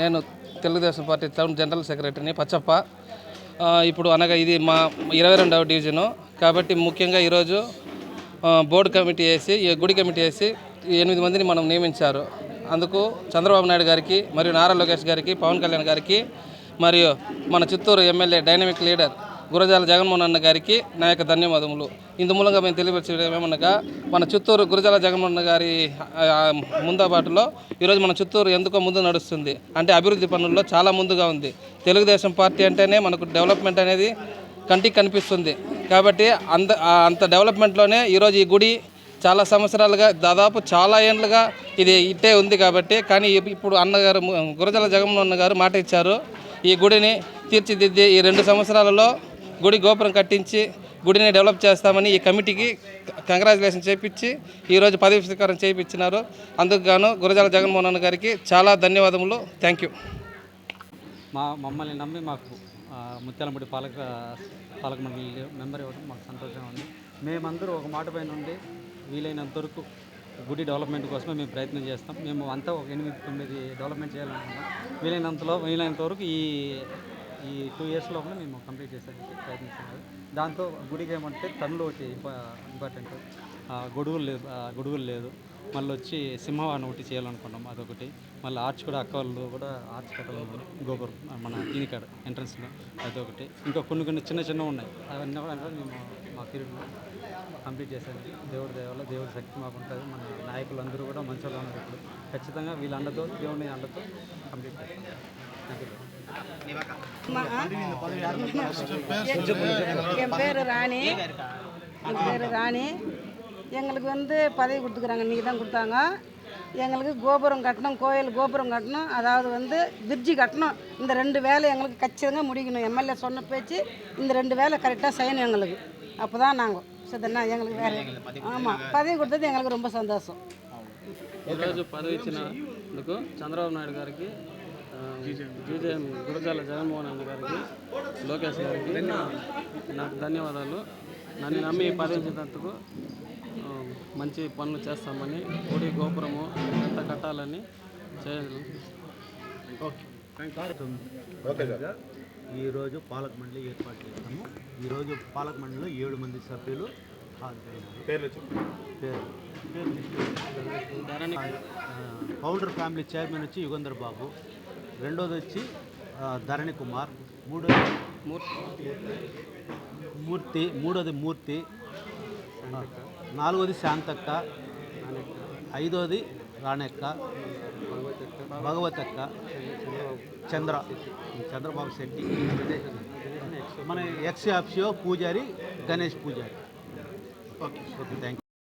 నేను Telugu Desam party town general సెక్రటరీని పచ్చప్ప. ఇప్పుడు అనగా ఇది మా ఇరవై రెండవ డివిజను. కాబట్టి ముఖ్యంగా ఈరోజు బోర్డు కమిటీ వేసి గుడి కమిటీ వేసి ఎనిమిది మందిని మనం నియమించారు. అందుకు చంద్రబాబు నాయుడు గారికి మరియు నారా లోకేష్ గారికి పవన్ కళ్యాణ్ గారికి మరియు మన Chittoor MLA dynamic leader Gurajala Jaganmohan అన్న గారికి నా యొక్క ధన్యవాదములు. ఇందు మూలంగా మేము తెలియపరచడం ఏమనగా మన చిత్తూరు గురజాల జగన్మోహన్ గారి ముందాబాటులో ఈరోజు మన చిత్తూరు ఎందుకో ముందు నడుస్తుంది. అంటే అభివృద్ధి పనుల్లో చాలా ముందుగా ఉంది. తెలుగుదేశం పార్టీ అంటేనే మనకు డెవలప్మెంట్ అనేది కంటికి కనిపిస్తుంది. కాబట్టి అంత అంత డెవలప్మెంట్లోనే ఈరోజు ఈ గుడి చాలా సంవత్సరాలుగా దాదాపు చాలా ఏండ్లుగా ఇది ఇట్టే ఉంది కాబట్టి కానీ ఇప్పుడు అన్నగారు గురజల గురజాల జగన్మోహన్ గారు మాట ఇచ్చారు ఈ గుడిని తీర్చిదిద్ది ఈ రెండు సంవత్సరాలలో గుడి గోపురం కట్టించి గుడిని డెవలప్ చేస్తామని ఈ కమిటీకి కంగ్రాచులేషన్ చేపించి ఈరోజు పదవి స్వీకారం చేయించినారు. అందుకు గాను గురజాల జగన్మోహన్ గారికి చాలా ధన్యవాదములు. థ్యాంక్ యూ మా మమ్మల్ని నమ్మి మాకు ముత్యాలముడి పాలక పాలక మండలి మెంబర్ ఇవ్వడం మాకు సంతోషంగా ఉంది. మేమందరూ ఒక మాట పైన ఉండి వీలైనంత వరకు గుడి డెవలప్మెంట్ కోసమే మేము ప్రయత్నం చేస్తాం. మేము అంతా ఒక ఎనిమిది తొమ్మిది డెవలప్మెంట్ చేయాలనుకుంటున్నాం. వీలైనంతలో వీలైనంత వరకు ఈ ఈ టూ ఇయర్స్ లోపల మేము కంప్లీట్ చేసేందుకు ప్రయత్నిస్తున్నాం దాంతో గుడికి ఏమంటే తనులు ఒకటి ఇంపార్టెంట్ గొడుగులు లేదు గొడుగులు లేదు. మళ్ళీ వచ్చి సింహవాహనం ఒకటి చేయాలనుకున్నాం అదొకటి. మళ్ళీ ఆర్చ్ కూడా అక్క వాళ్ళు కూడా ఆర్చ్ కట్టాలి గోపురం మన దీనికాడ ఎంట్రన్స్లో అదొకటి. ఇంకా కొన్ని కొన్ని చిన్న చిన్న ఉన్నాయి. అవన్నీ కూడా మేము మా పీరియడ్లో కంప్లీట్ చేశాను దేవుడి దేవాల దేవుడి శక్తి మాకు ఉంటుంది. మన నాయకులందరూ కూడా మంచి వాళ్ళు ఉన్నారు ఇప్పుడు ఖచ్చితంగా వీళ్ళ అండతో దేవుని అండతో కంప్లీట్ చేస్తాం. థ్యాంక్ యూ என் பேர் ராணி என் பேர் ராணி எங்களுக்கு வந்து பதவி கொடுத்துக்குறாங்க இன்றைக்கி தான் கொடுத்தாங்க எங்களுக்கு கோபுரம் கட்டணும் கோயில் கோபுரம் கட்டணும் அதாவது வந்து பிரிட்ஜி கட்டணும் இந்த ரெண்டு வேலை எங்களுக்கு கச்சிதங்க முடிக்கணும் எம்எல்ஏ சொன்ன பேச்சு இந்த ரெண்டு வேலை கரெக்டாக செய்யணும் எங்களுக்கு அப்போ தான் நாங்கள் சரிதானா எங்களுக்கு வேலை ஆமாம் பதவி கொடுத்தது எங்களுக்கு ரொம்ப சந்தோஷம் ఈరోజు పదవి ఇచ్చినందుకు చంద్రబాబు నాయుడు గారికి ఆ, జీజేఎం గురజాల జగన్మోహన్ అన్న గారికి లోకేష్ గారికి నాకు ధన్యవాదాలు. నన్ను నమ్మి ఆ, మంచి పనులు చేస్తామని గుడి గోపురము ఎంత కట్టాలని చేయాలి ఈరోజు పాలక మండలి ఏర్పాటు చేస్తాము. ఈరోజు పాలక మండలిలో ఏడు మంది సభ్యులు పేర్లు పేరు పౌడర్ ఫ్యామిలీ చైర్మన్ వచ్చి యుగంధర్ బాబు. రెండోది వచ్చి ధరణి కుమార్. మూడోది మూర్తి. మూడోది మూర్తి. నాలుగోది శాంతక్క. ఐదోది రాణెక్క. భగవతక్క. చంద్ర. చంద్రబాబు శెట్టి. మన ఎక్స్ ఆఫ్సియో పూజారి గణేష్ పూజారి. Okay okay thank you